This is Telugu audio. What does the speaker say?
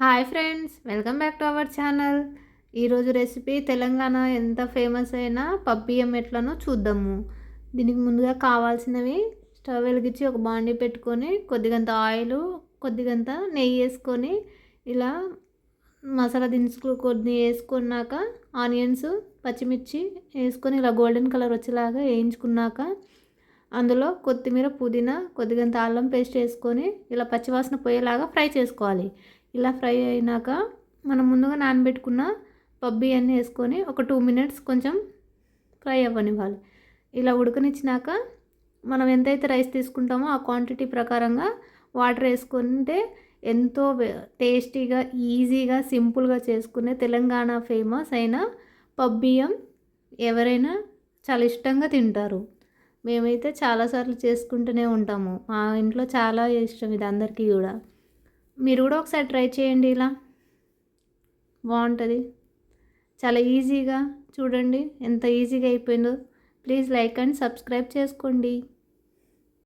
Hi friends welcome back to our channel. ఈరోజు రెసిపీ తెలంగాణ ఎంత ఫేమస్ అయిన పప్పియం ఎట్లనో చూద్దాము. దీనికి ముందుగా కావాల్సినవి స్టవ్ వెలిగించి ఒక బాండీ పెట్టుకొని కొద్దిగంత ఆయిల్ కొద్దిగంత నెయ్యి వేసుకొని ఇలా మసాలా దినుసులు కొన్ని వేసుకున్నాక ఆనియన్స్ పచ్చిమిర్చి వేసుకొని ఇలా గోల్డెన్ కలర్ వచ్చేలాగా వేయించుకున్నాక అందులో కొత్తిమీర పుదీనా కొద్దిగంత అల్లం పేస్ట్ వేసుకొని ఇలా పచ్చివాసన పోయేలాగా ఫ్రై చేసుకోవాలి. ఇలా ఫ్రై అయినాక మనం ముందుగా నానబెట్టుకున్న పబ్బి అన్నీ వేసుకొని ఒక టూ మినిట్స్ కొంచెం ఫ్రై అవ్వనివ్వాలి. ఇలా ఉడకనిచ్చినాక మనం ఎంతైతే రైస్ తీసుకుంటామో ఆ క్వాంటిటీ ప్రకారంగా వాటర్ వేసుకుంటే ఎంతో టేస్టీగా ఈజీగా సింపుల్గా చేసుకునే తెలంగాణ ఫేమస్ అయిన పబ్బియ్యం ఎవరైనా చాలా ఇష్టంగా తింటారు. మేమైతే చాలాసార్లు చేసుకుంటూనే ఉంటాము. మా ఇంట్లో చాలా ఇష్టం ఇది అందరికీ కూడా. మీరు కూడా ఒకసారి ట్రై చేయండి ఇలా. బాగుంటుంది. చాలా ఈజీగా చూడండి. ఎంత ఈజీగా అయిపోయిందో. ప్లీజ్ లైక్ అండ్ సబ్స్క్రైబ్ చేసుకోండి.